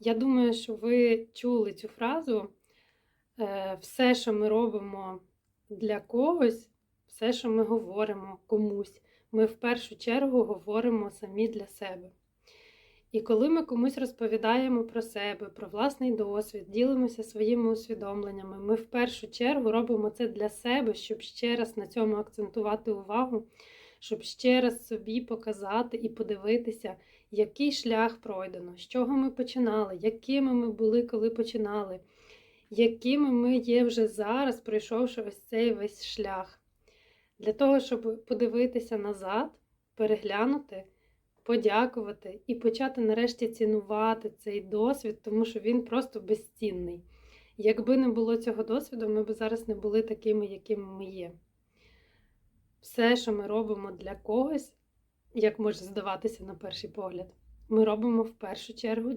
Я думаю, що ви чули цю фразу. Е, Все, що ми робимо для когось, все, що ми говоримо комусь, ми в першу чергу говоримо самі для себе. І коли ми комусь розповідаємо про себе, про власний досвід, ділимося своїми усвідомленнями, ми в першу чергу робимо це для себе, щоб ще раз на цьому акцентувати увагу, щоб ще раз собі показати і подивитися, який шлях пройдено, з чого ми починали, якими ми були, коли починали, якими ми є вже зараз, пройшовши ось цей весь шлях. Для того, щоб подивитися назад, переглянути, подякувати і почати нарешті цінувати цей досвід, тому що він просто безцінний. Якби не було цього досвіду, ми б зараз не були такими, якими ми є. Все, що ми робимо для когось, як може здаватися на перший погляд, ми робимо в першу чергу